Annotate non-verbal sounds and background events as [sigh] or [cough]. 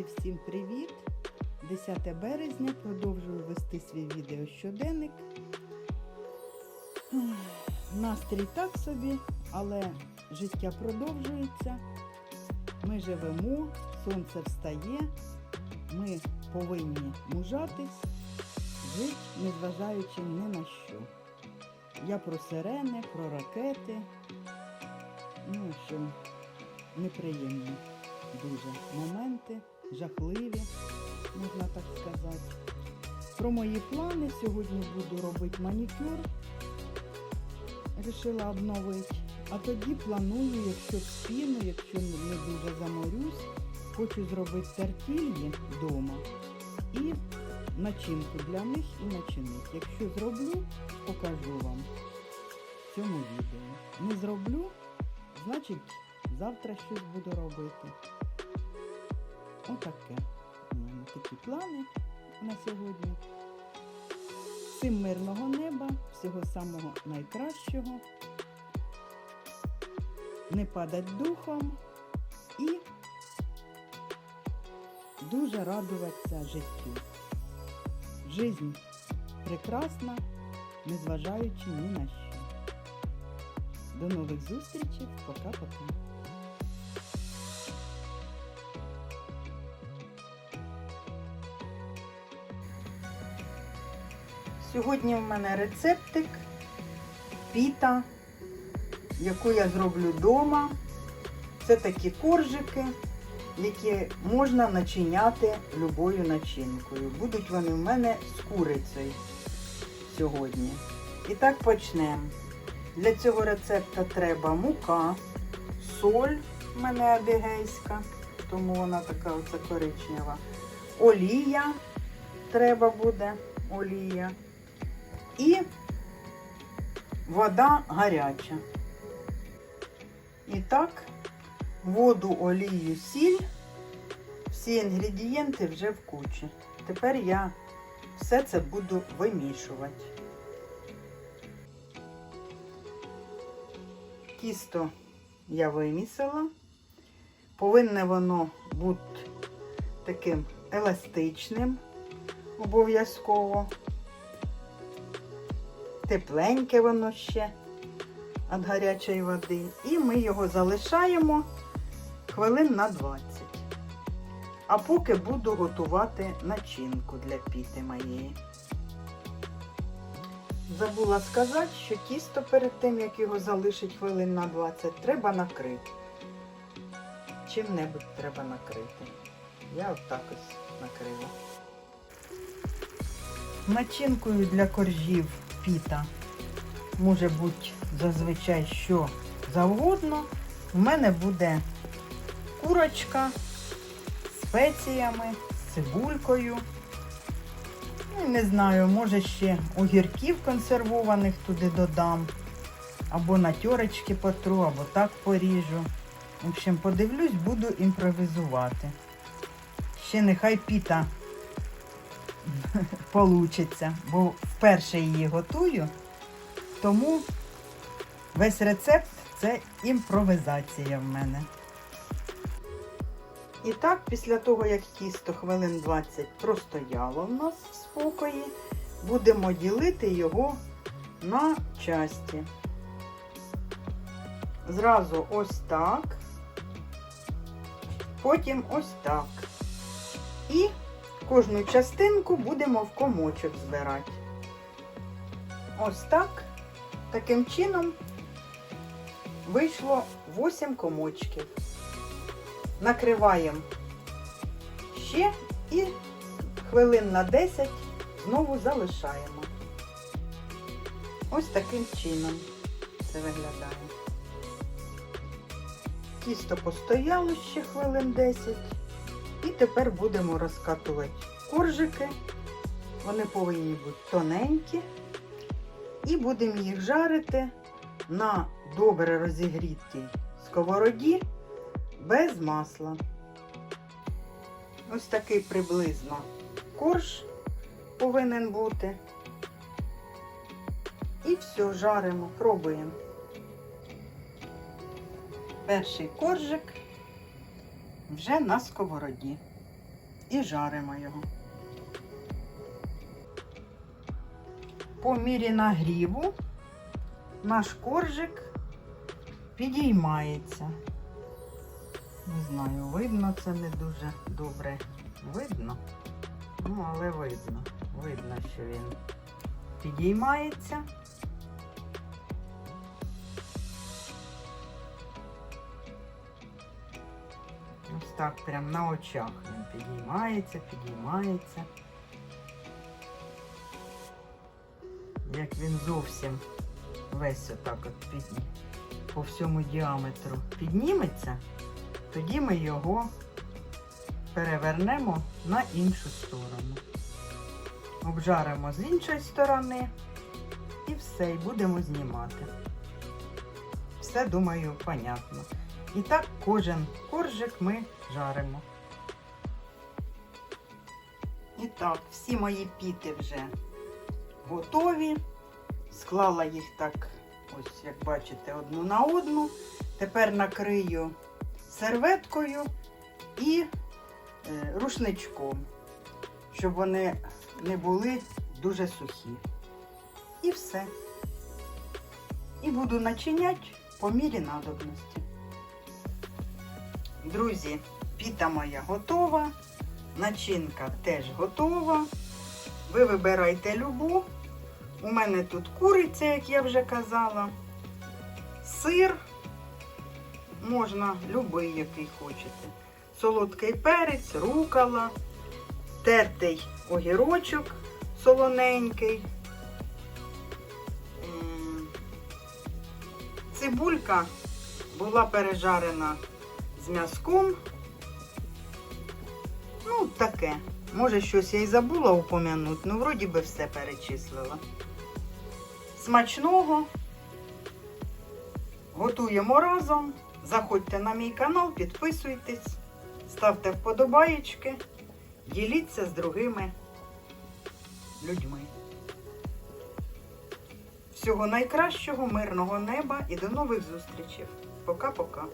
Друзі, всім привіт! 10 березня продовжую вести свій відео щоденник. Настрій так собі, але життя продовжується. Ми живемо, сонце встає, ми повинні мужатись, жити, незважаючи ні на що. Я про сирени, про ракети. Ну, общем, неприємні дуже моменти, жахливі, можна так сказати. Про мої плани сьогодні буду робити манікюр. Рішила обновити. А тоді планую, якщо вспіну, якщо не дуже заморюсь, хочу зробити тертільї вдома і начинку для них і начинити. Якщо зроблю, покажу вам в цьому відео. Не зроблю, значить завтра щось буду робити. Отаке. Такі плани на сьогодні. Всім мирного неба, всього самого найкращого. Не падать духом і дуже радуватися життю. Жизнь прекрасна, незважаючи ні на що. До нових зустрічей. Пока-пока. Сьогодні в мене рецептик піта, яку я зроблю вдома. Це такі коржики, які можна начиняти любою начинкою. Будуть вони в мене з курицею сьогодні. І так почнемо. Для цього рецепта треба мука, соль в мене адигейська, тому вона така оце коричнева. Олія треба буде, олія. І вода гаряча. І так, воду, олію, сіль, всі інгредієнти вже в кучі. Тепер я все це буду вимішувати. Тісто я вимісила. Повинне воно бути таким еластичним, обов'язково. Тепленьке воно ще від гарячої води. І ми його залишаємо хвилин на 20. А поки буду готувати начинку для піти моєї. Забула сказати, що тісто перед тим, як його залишить хвилин на 20, треба накрити. Чим-небудь треба накрити. Я отак ось накрила. Начинкою для коржів піта може бути зазвичай що завгодно. У мене буде курочка з спеціями, з цибулькою. Ну, не знаю, може ще огірків консервованих туди додам. Або на тьорочки потру, або так поріжу. В общем, подивлюсь, буду імпровізувати. Ще нехай піта [laughs] получиться, бо вперше її готую, тому весь рецепт це імпровізація в мене. І так, після того, як тісто хвилин 20 простояло в нас в спокої, будемо ділити його на часті. Зразу ось так, потім ось так. І кожну частинку будемо в комочок збирати. Ось так. Таким чином вийшло 8 комочків. Накриваємо ще і хвилин на 10 знову залишаємо. Ось таким чином це виглядає. Тісто постояло ще хвилин 10. І тепер будемо розкатувати коржики. Вони повинні бути тоненькі. І будемо їх жарити на добре розігрітій сковороді без масла. Ось такий приблизно корж повинен бути. І все, жаримо, пробуємо. Перший коржик вже на сковороді. і жаримо його. По мірі нагріву наш коржик підіймається. Не знаю, видно це не дуже добре. Видно? Ну, але видно. Видно, що він підіймається. Так, прям на очах він підіймається, підіймається. Як він зовсім весь отак от під, по всьому діаметру підніметься, тоді ми його перевернемо на іншу сторону. Обжаримо з іншої сторони і все, і будемо знімати. Все, думаю, понятно. І так кожен коржик ми жаримо. І так, всі мої піти вже готові. Склала їх так, ось як бачите, одну на одну. Тепер накрию серветкою і е, рушничком, щоб вони не були дуже сухі. І все. І буду начиняти по мірі надобності. Друзі, піта моя готова, начинка теж готова. Ви вибирайте любу. У мене тут куриця, як я вже казала, сир, можна любий, який хочете. Солодкий перець, рукола, тертий огірочок солоненький. Цибулька була пережарена м'язком. Ну, таке. Може, щось я й забула упомянути, ну вроді би все перечислила. Смачного. Готуємо разом. Заходьте на мій канал, підписуйтесь, ставте вподобаєчки, діліться з другими людьми. Всього найкращого, мирного неба і до нових зустрічей. Пока-пока.